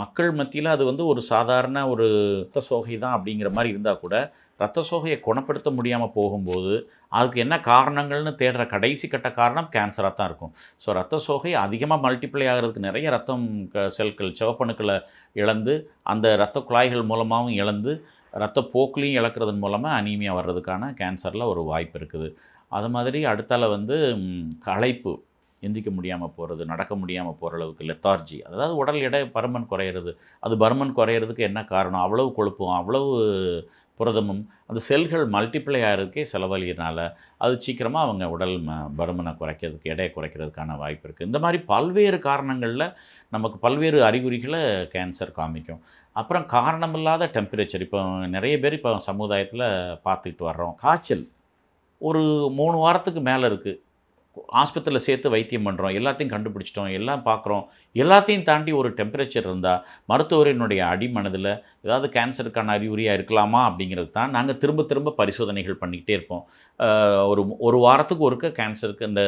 மக்கள் மத்தியில் அது வந்து ஒரு சாதாரண ஒரு ரத்த சோகை தான் அப்படிங்கிற மாதிரி இருந்தால் கூட ரத்த சோகையை குணப்படுத்த முடியாமல் போகும்போது அதுக்கு என்ன காரணங்கள்னு தேடுற கடைசி கட்ட காரணம் கேன்சராக தான் இருக்கும். ஸோ ரத்த சோகை அதிகமாக மல்டிப்ளை ஆகிறதுக்கு நிறைய ரத்தம் க- செல்கள் சிவப்பணுக்களை இழந்து அந்த இரத்த குழாய்கள் மூலமாகவும் இழந்து ரத்த போக்குலையும் இழக்கிறதன் மூலமாக அனீமியா வர்றதுக்கான கேன்சரில் ஒரு வாய்ப்பு இருக்குது. அது மாதிரி அடுத்தால வந்து களைப்பு எந்திக்க முடியாமல் போகிறது நடக்க முடியாமல் போகிற அளவுக்கு லெத்தார்ஜி அதாவது உடல் எடை பருமன் குறையிறது. அது பருமன் குறையிறதுக்கு என்ன காரணம்? அவ்வளவு கொழுப்பும் அவ்வளவு புரதமும் அந்த செல்கள் மல்டிப்ளை ஆகிறதுக்கே செலவழிகிறனால அது சீக்கிரமாக அவங்க உடல் ம பருமனை குறைக்கிறதுக்கு எடையை குறைக்கிறதுக்கான வாய்ப்பு இருக்குது இந்த மாதிரி பல்வேறு காரணங்களில் நமக்கு பல்வேறு அறிகுறிகளை கேன்சர் காமிக்கும். அப்புறம் காரணமில்லாத டெம்பரேச்சர் இப்போ நிறைய பேர் இப்போ சமுதாயத்தில் பார்த்துக்கிட்டு வர்றோம். காய்ச்சல் ஒரு மூணு வாரத்துக்கு மேலே இருக்குது ஆஸ்பத்திரியில் சேர்த்து வைத்தியம் பண்ணுறோம் எல்லாத்தையும் கண்டுபிடிச்சிட்டோம் எல்லாம் பார்க்குறோம். எல்லாத்தையும் தாண்டி ஒரு டெம்பரேச்சர் இருந்தால் மருத்துவரினுடைய அடிமனதில் ஏதாவது கேன்சருக்கான அறிகுறியாக இருக்கலாமா அப்படிங்கிறது தான் நாங்கள் திரும்ப திரும்ப பரிசோதனைகள் பண்ணிக்கிட்டே இருப்போம். ஒரு ஒரு வாரத்துக்கு ஒருக்க கேன்சருக்கு இந்த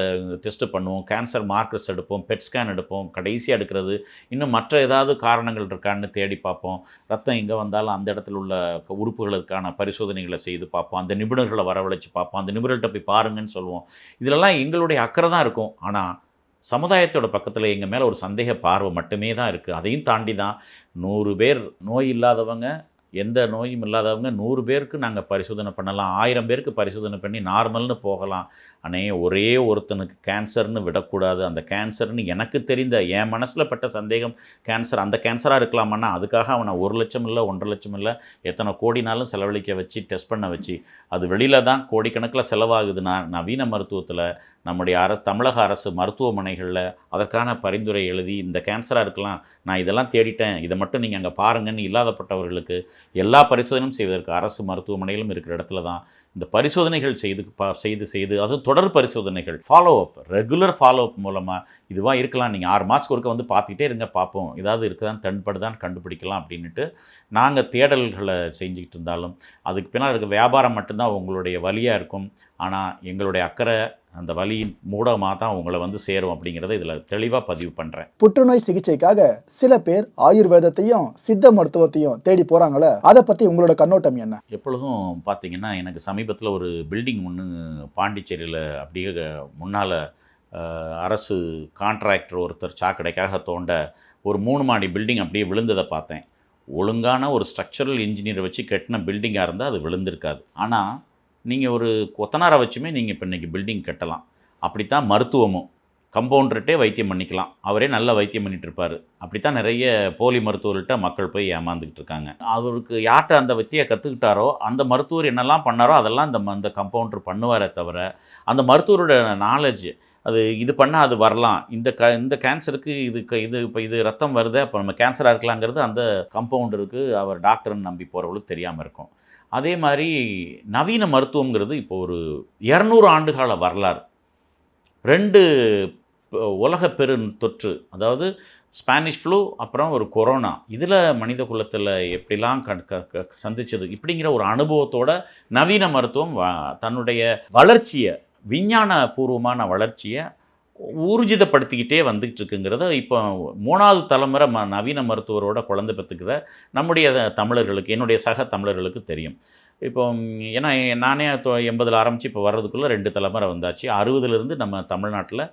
டெஸ்ட்டு பண்ணுவோம். கேன்சர் மார்க்கர்ஸ் எடுப்போம் பெட் ஸ்கேன் எடுப்போம். கடைசியாக எடுக்கிறது இன்னும் மற்ற ஏதாவது காரணங்கள் இருக்கான்னு தேடி பார்ப்போம். ரத்தம் எங்கே வந்தாலும் அந்த இடத்துல உள்ள உறுப்புகளுக்கான பரிசோதனைகளை செய்து பார்ப்போம். அந்த நிபுணர்களை வரவழைச்சு பார்ப்போம். அந்த நிபுணர்கிட்ட போய் பாருங்கன்னு சொல்லுவோம் இதிலெல்லாம் எங்களுடைய அக்கறை தான் இருக்கும். ஆனால் சமுதாயத்தோட பக்கத்தில் எங்கள் மேலே ஒரு சந்தேக பார்வை மட்டுமே தான் இருக்குது அதையும் தாண்டி தான் நூறு பேர் நோய் இல்லாதவங்க எந்த நோயும் இல்லாதவங்க நூறு பேருக்கு நாங்கள் பரிசோதனை பண்ணலாம் ஆயிரம் பேருக்கு பரிசோதனை பண்ணி நார்மல்னு போகலாம். அண்ணே ஒரே ஒருத்தனுக்கு கேன்சர்னு விடக்கூடாது. அந்த கேன்சர்னு எனக்கு தெரிந்த என் மனசில் பட்ட சந்தேகம் கேன்சர் அந்த கேன்சராக இருக்கலாமண்ணா அதுக்காக அவனை ஒரு லட்சம் இல்லை ஒன்றரை லட்சம் இல்லை எத்தனை கோடினாலும் செலவழிக்க வச்சு டெஸ்ட் பண்ண வச்சு அது வெளியில் தான் கோடிக்கணக்கில் செலவாகுதுன்னா நவீன மருத்துவத்தில் நம்முடைய அர தமிழக அரசு மருத்துவமனைகளில் அதற்கான பரிந்துரை எழுதி இந்த கேன்சராக இருக்கலாம் நான் இதெல்லாம் தேடிட்டேன் இதை மட்டும் நீங்கள் அங்கே பாருங்கன்னு இல்லாதப்பட்டவர்களுக்கு எல்லா பரிசோதனையும் செய்வதற்கு அரசு மருத்துவமனையிலும் இருக்கிற இடத்துல தான் இந்த பரிசோதனைகள் செய்து பா செய்து செய்து அதுவும் தொடர் பரிசோதனைகள் follow up regular follow up மூலமாக இதுவாக இருக்கலாம். நீங்கள் ஆறு மாதத்துக்கு ஒருக்க வந்து பார்த்துக்கிட்டே இருங்க பார்ப்போம். ஏதாவது இருக்குதான் தன்படுதான் கண்டுபிடிக்கலாம் அப்படின்ட்டு நாங்கள் தேடல்களை செஞ்சுக்கிட்டு இருந்தாலும் அதுக்கு பின்னால் இருக்க வியாபாரம் மட்டும்தான் உங்களுடைய வழியாக இருக்கும். ஆனால் எங்களுடைய அக்கறை அந்த வழியின் மூலமாக தான் உங்களை வந்து சேரும் அப்படிங்கிறத இதில் தெளிவாக பதிவு பண்ணுறேன் புற்றுநோய் சிகிச்சைக்காக சில பேர் ஆயுர்வேதத்தையும் சித்த மருத்துவத்தையும் தேடி போறாங்களே அதை பத்தி உங்களோட கண்ணோட்டம் என்ன? எப்பொழுதும் பார்த்தீங்கன்னா எனக்கு சமீபத்தில் ஒரு பில்டிங் ஒன்று பாண்டிச்சேரியில் அப்படியே முன்னால் அரசு கான்ட்ராக்டர் ஒருத்தர் சாக்கடைக்காக தோண்ட ஒரு மூணு மாடி பில்டிங் அப்படியே விழுந்ததை பார்த்தேன். ஒழுங்கான ஒரு ஸ்ட்ரக்சரல் இன்ஜினியரை வச்சு கட்டின பில்டிங்காக இருந்தால் அது விழுந்திருக்காது. ஆனால் நீங்கள் ஒரு கொத்தனாரை வச்சுமே நீங்கள் இப்போ இன்றைக்கி பில்டிங் கட்டலாம். அப்படித்தான் மருத்துவமும். கம்பவுண்டர்கிட்டே வைத்தியம் பண்ணிக்கலாம். அவரே நல்ல வைத்தியம் பண்ணிகிட்டு இருப்பார். அப்படித்தான் நிறைய போலி மருத்துவர்கள்ட்ட மக்கள் போய் ஏமாந்துக்கிட்டு இருக்காங்க. அவருக்கு யார்கிட்ட அந்த வித்தியை கற்றுக்கிட்டாரோ அந்த மருத்துவர் என்னெல்லாம் பண்ணாரோ அதெல்லாம் அந்த அந்த கம்பவுண்டர் பண்ணுவாரே தவிர அந்த மருத்துவரோட நாலேஜ் அது இது பண்ணால் அது வரலாம். இந்த க இந்த கேன்சருக்கு இது க இது இப்போ இது ரத்தம் வருது அப்போ நம்ம கேன்சராக இருக்கலாங்கிறது அந்த கம்பவுண்டருக்கு அவர் டாக்டர்னு நம்பி போகிறவங்களுக்கு தெரியாமல் இருக்கும். அதே மாதிரி நவீன மருத்துவங்கிறது இப்போ ஒரு இரநூறு ஆண்டுகால வரலாறு. ரெண்டு உலக பெரு தொற்று அதாவது ஸ்பானிஷ் ஃப்ளூ அப்புறம் ஒரு கொரோனா. இதில் மனித குலத்தில் எப்படிலாம் க க- க- சந்திச்சது? இப்படிங்கிற ஒரு அனுபவத்தோட நவீன மருத்துவம் வ- தன்னுடைய வளர்ச்சியை விஞ்ஞான பூர்வமான வளர்ச்சியை ஊர்ஜிதப்படுத்திக்கிட்டே வந்துக்கிட்டு இருக்குங்கிறத இப்போ மூணாவது தலைமுறை ம நவீன மருத்துவரோட குழந்தை பெற்றுக்கிற நம்முடைய தமிழர்களுக்கு என்னுடைய சக தமிழர்களுக்கு தெரியும். இப்போ ஏன்னா நானே எண்பதில் ஆரம்பித்து இப்போ வர்றதுக்குள்ளே ரெண்டு தலைமுறை வந்தாச்சு. அறுபதுலேருந்து நம்ம தமிழ்நாட்டில்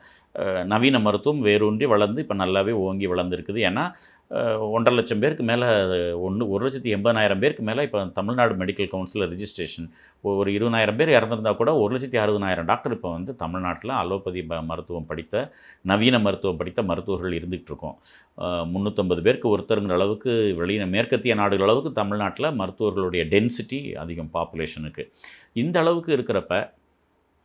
நவீன மருத்துவம் வேரூன்றி வளர்ந்து இப்போ நல்லாவே ஓங்கி வளர்ந்துருக்குது. ஏன்னா ஒன்றரை லட்சம் பேருக்கு மேலே ஒன்று ஒரு லட்சத்தி எண்பதாயிரம் பேருக்கு மேலே இப்போ தமிழ்நாடு மெடிக்கல் கவுன்சில் ரிஜிஸ்ட்ரேஷன். ஒரு இருபதாயிரம் பேர் இறந்துருந்தா கூட ஒரு லட்சத்தி அறுபதாயிரம் டாக்டர் இப்போ வந்து தமிழ்நாட்டில் அலோபதி மருத்துவம் படித்த நவீன மருத்துவம் படித்த மருத்துவர்கள் இருந்துகிட்டு இருக்கோம் முந்நூற்றம்பது பேருக்கு ஒருத்தருங்கிற அளவுக்கு வெளியின மேற்கத்திய நாடுகள் அளவுக்கு தமிழ்நாட்டில் மருத்துவர்களுடைய டென்சிட்டி அதிகம் பாப்புலேஷனுக்கு இந்த அளவுக்கு இருக்கிறப்ப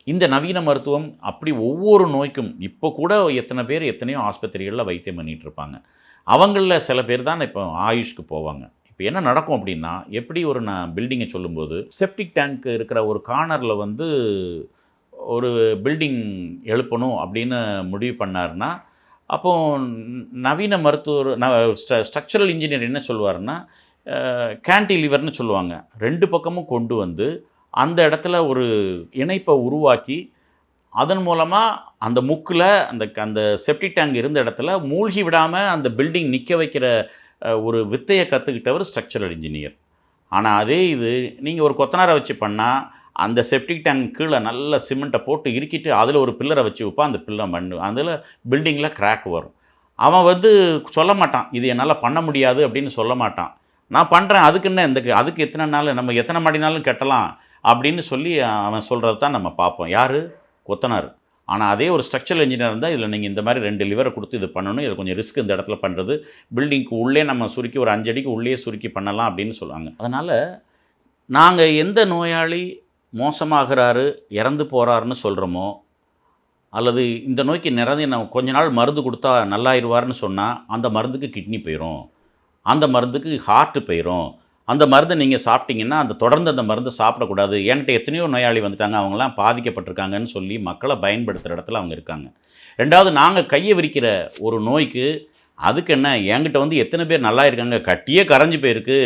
இந்த நவீன மருத்துவம் அப்படி ஒவ்வொரு நோய்க்கும் இப்போ கூட எத்தனை பேர் எத்தனையோ ஆஸ்பத்திரிகளில் வைத்தியம் பண்ணிகிட்டு இருப்பாங்க அவங்களில் சில பேர் தான் இப்போ ஆயுஷ்க்கு போவாங்க. இப்போ என்ன நடக்கும் அப்படின்னா எப்படி ஒரு நான் பில்டிங்கை சொல்லும்போது செப்டிக் டேங்க் இருக்கிற ஒரு கார்னரில் வந்து ஒரு பில்டிங் எழுப்பணும் அப்படின்னு முடிவு பண்ணாருன்னா அப்போ நவீன மருத்துவர் ஸ்ட்ரக்சரல் இன்ஜினியர் என்ன சொல்லுவாருன்னா கேன்டிலிவர்னு சொல்லுவாங்க. ரெண்டு பக்கமும் கொண்டு வந்து அந்த இடத்துல ஒரு இணைப்பை உருவாக்கி அதன் மூலமாக அந்த முக்கில் அந்த அந்த செப்டிக் டேங்க் இருந்த இடத்துல மூழ்கி விடாமல் அந்த பில்டிங் நிற்க வைக்கிற ஒரு வித்தையை கற்றுக்கிட்டவர் ஸ்ட்ரக்சரல் இன்ஜினியர் ஆனால் அதே இது நீங்கள் ஒரு கொத்தனாரை வச்சு பண்ணால் அந்த செப்டிக் டேங்க் கீழே நல்ல சிமெண்ட்டை போட்டு இறுக்கிட்டு அதில் ஒரு பில்லரை வச்சு வைப்பான் அந்த பில்லர் மண் அதில் பில்டிங்கில் கிராக் வரும். அவன் வந்து சொல்ல மாட்டான் இது என்னால் பண்ண முடியாது அப்படின்னு சொல்ல மாட்டான். நான் பண்ணுறேன் அதுக்கு என்ன இந்த அதுக்கு எத்தனை நாள் நம்ம எத்தனை மாடினாலும் கட்டலாம் அப்படின்னு சொல்லி அவன் சொல்கிறது தான் நம்ம பார்ப்போம். யார்? கொத்தனார். ஆனால் அதே ஒரு ஸ்ட்ரக்சரல் இன்ஜினியர் இருந்தால் இதில் நீங்கள் இந்த மாதிரி ரெண்டு லிவரை கொடுத்து இது பண்ணணும். இது கொஞ்சம் ரிஸ்க் இந்த இடத்துல பண்ணுறது பில்டிங்க்கு உள்ளே நம்ம சுருக்கி ஒரு அஞ்சு அடிக்கு உள்ளே சுருக்கி பண்ணலாம் அப்படின்னு சொல்லுவாங்க. அதனால் நாங்கள் எந்த நோயாளி மோசமாகிறாரு இறந்து போகிறாருன்னு சொல்கிறோமோ அல்லது இந்த நோய்க்கு நிறந்து நம்ம கொஞ்ச நாள் மருந்து கொடுத்தா நல்லாயிருவார்னு சொன்னால் அந்த மருந்துக்கு கிட்னி போயிடும் அந்த மருந்துக்கு ஹார்ட்டு போயிடும் அந்த மருந்தை நீங்கள் சாப்பிட்டீங்கன்னா அந்த தொடர்ந்து அந்த மருந்து சாப்பிடக்கூடாது. என்கிட்ட எத்தனையோ நோயாளி வந்துட்டாங்க அவங்களாம் பாதிக்கப்பட்டிருக்காங்கன்னு சொல்லி மக்களை பயன்படுத்துகிற இடத்துல அவங்க இருக்காங்க. ரெண்டாவது நாங்கள் கையை விரிக்கிற ஒரு நோய்க்கு அதுக்கு என்ன? என்கிட்ட வந்து எத்தனை பேர் நல்லா இருக்காங்க? கட்டியே கரைஞ்சு போயிருக்கு.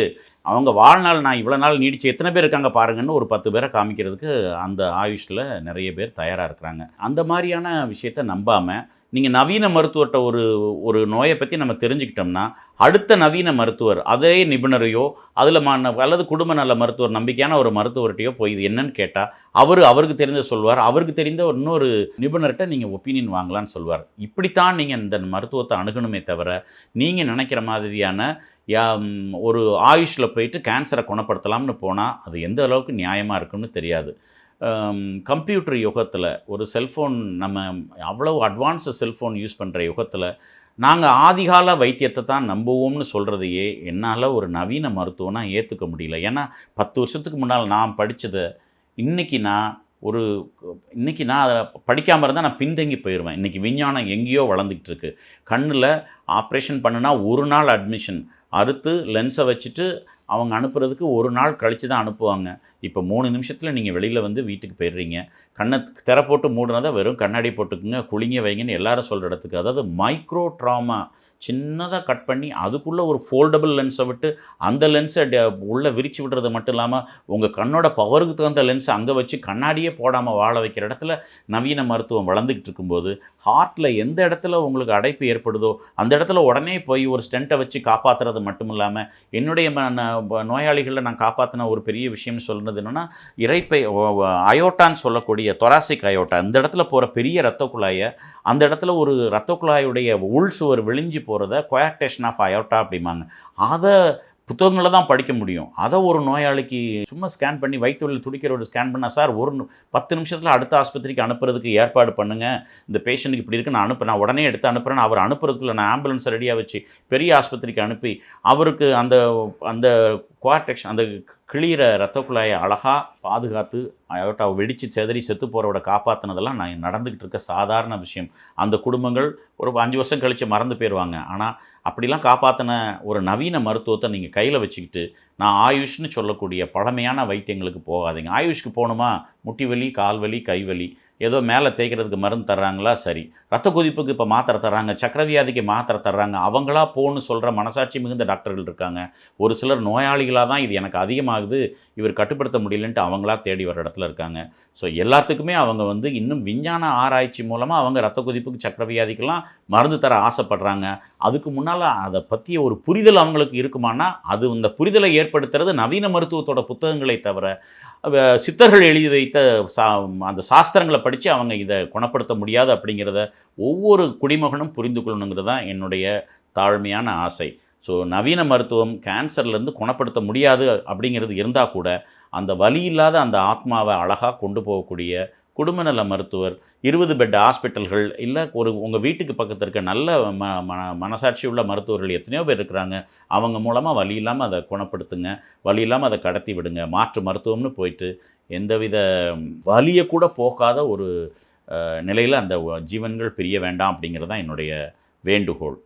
அவங்க வாழ்நாள் நான் இவ்வளோ நாள் நீடிச்சு எத்தனை பேர் இருக்காங்க பாருங்கன்னு ஒரு பத்து பேரை காமிக்கிறதுக்கு அந்த ஆயுஷில் நிறைய பேர் தயாராக இருக்கிறாங்க. அந்த மாதிரியான விஷயத்தை நம்பாமல் நீங்கள் நவீன மருத்துவர்கிட்ட ஒரு ஒரு நோயை பற்றி நம்ம தெரிஞ்சுக்கிட்டோம்னா அடுத்த நவீன மருத்துவர் அதே நிபுணரையோ அதில் ம அல்லது குடும்ப நல மருத்துவர் நம்பிக்கையான ஒரு மருத்துவர்கிட்டையோ போய் இது என்னன்னு கேட்டால் அவர் அவருக்கு தெரிஞ்ச சொல்வார் அவருக்கு தெரிந்த ஒரு இன்னொரு நிபுணர்கிட்ட நீங்கள் ஒப்பீனியன் வாங்கலாம்னு சொல்வார் இப்படித்தான் நீங்கள் இந்த மருத்துவத்தை அணுகணுமே தவிர நீங்கள் நினைக்கிற மாதிரியான யா ஒரு ஆயுஷில் போயிட்டு கேன்சரை குணப்படுத்தலாம்னு போனால் அது எந்த அளவுக்கு நியாயமாக இருக்குன்னு தெரியாது. கம்ப்யூட்டர் யுகத்தில் ஒரு செல்ஃபோன் நம்ம அவ்வளவு அட்வான்ஸு செல்ஃபோன் யூஸ் பண்ணுற யுகத்தில் நாங்கள் ஆதிகால வைத்தியத்தை தான் நம்புவோம்னு சொல்கிறதையே என்னால் ஒரு நவீன மருத்துவனா ஏற்றுக்க முடியல. ஏன்னா பத்து வருஷத்துக்கு முன்னால் நான் படித்ததை இன்றைக்கி நான் ஒரு இன்றைக்கி நான் அதை படிக்காமல் இருந்தால் நான் பின்தங்கி போயிடுவேன் இன்றைக்கி விஞ்ஞானம் எங்கேயோ வளர்ந்துக்கிட்டு இருக்குது கண்ணில் ஆப்ரேஷன் பண்ணுனா ஒரு நாள் அட்மிஷன் அறுத்து லென்ஸை வச்சுட்டு அவங்க அனுப்புறதுக்கு ஒரு நாள் கழித்து தான் அனுப்புவாங்க. இப்போ மூணு நிமிஷத்தில் நீங்கள் வெளியில் வந்து வீட்டுக்கு போயிடுறீங்க. கண்ணை திரை போட்டு மூடுனதை வெறும் கண்ணாடி போட்டுக்குங்க குளிங்க வைங்கன்னு எல்லாரும் சொல்கிற இடத்துக்கு. அதாவது மைக்ரோ ட்ராமா சின்னதாக கட் பண்ணி அதுக்குள்ளே ஒரு ஃபோல்டபுள் லென்ஸை விட்டு அந்த லென்ஸை உள்ளே விரித்து விடுறது மட்டும் இல்லாமல் உங்கள் கண்ணோட பவருக்கு தகுந்த லென்ஸை அங்கே வச்சு கண்ணாடியே போடாமல் வாழ வைக்கிற இடத்துல நவீன மருத்துவம் வளர்ந்துக்கிட்டு இருக்கும்போது ஹார்ட்டில் எந்த இடத்துல உங்களுக்கு அடைப்பு ஏற்படுதோ அந்த இடத்துல உடனே போய் ஒரு ஸ்டெண்ட்டை வச்சு காப்பாற்றுறது மட்டும் இல்லாமல் என்னுடைய ம- ந- நோயாளிகளை நான் காப்பாற்றின ஒரு பெரிய விஷயம் சொல்கிறது என்னென்னா இறைப்பை அயோட்டான்னு சொல்லக்கூடிய தொராசிக் அயோட்டா இந்த இடத்துல போகிற பெரிய ரத்த குழாயை அந்த இடத்துல ஒரு ரத்த குழாயுடைய உள் சுவர் விழிஞ்சு போகிறத கொயாக்டேஷன் ஆஃப் அயோட்டா அப்படிம்பாங்க. அதை புத்தகங்களில் தான் படிக்க முடியும். அதை ஒரு நோயாளிக்கு சும்மா ஸ்கேன் பண்ணி வயிற்று வலி துடிக்கிறோட ஸ்கேன் பண்ணால் சார் ஒரு பத்து நிமிஷத்தில் அடுத்த ஆஸ்பத்திரிக்கு அனுப்புறதுக்கு ஏற்பாடு பண்ணுங்கள் இந்த பேஷண்ட்டுக்கு இப்படி இருக்கு நான் அனுப்பு நான் உடனே எடுத்து அனுப்புகிறேன் அவர் அனுப்புறதுக்குள்ள நான் ஆம்புலன்ஸ் ரெடியாக வச்சு பெரிய ஆஸ்பத்திரிக்கு அனுப்பி அவருக்கு அந்த அந்த குவார்டெக்ஷன் அந்த கிளியிற ரத்த குழாயை அழகாக பாதுகாத்து அயோட்டாவை வெடித்து செதறி செத்து போகிறவோட காப்பாற்றினதெல்லாம் நான் நடந்துக்கிட்டு இருக்க சாதாரண விஷயம். அந்த குடும்பங்கள் ஒரு அஞ்சு வருஷம் கழித்து மறந்து போயிடுவாங்க ஆனால் அப்படிலாம் காப்பாற்றின ஒரு நவீன மருத்துவத்தை நீங்கள் கையில் வச்சுக்கிட்டு நான் ஆயுஷ்னு சொல்லக்கூடிய பழமையான வைத்தியங்களுக்கு போகாதீங்க. ஆயுஷ்க்கு போகணுமா? முட்டி வலி கால் வலி கை வலி. ஏதோ மேலே தேய்க்கிறதுக்கு மருந்து தர்றாங்களா? சரி. ரத்த கொதிப்புக்கு இப்போ மாத்திரை தர்றாங்க. சக்கரவியாதிக்கு மாத்திரை தர்றாங்க. அவங்களா போன்னு சொல்கிற மனசாட்சி மிகுந்த டாக்டர்கள் இருக்காங்க. ஒரு சிலர் நோயாளிகளாக தான் இது எனக்கு அதிகமாகுது. இவர் கட்டுப்படுத்த முடியலன்ட்டு அவங்களா தேடி வர இடத்துல இருக்காங்க. ஸோ எல்லாத்துக்குமே அவங்க வந்து இன்னும் விஞ்ஞான ஆராய்ச்சி மூலமாக அவங்க ரத்த கொதிப்புக்கு சக்கரவியாதிக்கெல்லாம் மருந்து தர ஆசைப்படுறாங்க. அதுக்கு முன்னால் அதை பற்றிய ஒரு புரிதல் அவங்களுக்கு இருக்குமானா அது இந்த புரிதலை ஏற்படுத்துறது நவீன மருத்துவத்தோட புத்தகங்களை தவிர சித்தர்கள் எழுதி வைத்த சா அந்த சாஸ்திரங்களை படித்து அவங்க இதை குணப்படுத்த முடியாது அப்படிங்கிறத ஒவ்வொரு குடிமகனும் புரிந்து கொள்ளணுங்கிறது தான் என்னுடைய தாழ்மையான ஆசை. ஸோ நவீன மருத்துவம் கேன்சர்லேருந்து குணப்படுத்த முடியாது அப்படிங்கிறது இருந்தால் கூட அந்த வலி இல்லாத அந்த ஆத்மாவை அழகாக கொண்டு போகக்கூடிய குடும்ப நல மருத்துவர் இருபது பெட் ஹாஸ்பிட்டல்கள் இல்லை ஒரு உங்கள் வீட்டுக்கு பக்கத்தில் இருக்க நல்ல ம மன மனசாட்சி உள்ள மருத்துவர்கள் எத்தனையோ பேர் இருக்கிறாங்க. அவங்க மூலமாக வலி இல்லாமல் அதை குணப்படுத்துங்க வலி இல்லாமல் அதை கடத்தி விடுங்க மாற்று மருத்துவம்னு போயிட்டு எந்தவித வலியை கூட போக்காத ஒரு நிலையில் அந்த ஜீவன்கள் பிரிய வேண்டாம் அப்படிங்கிறது தான் என்னுடைய வேண்டுகோள்.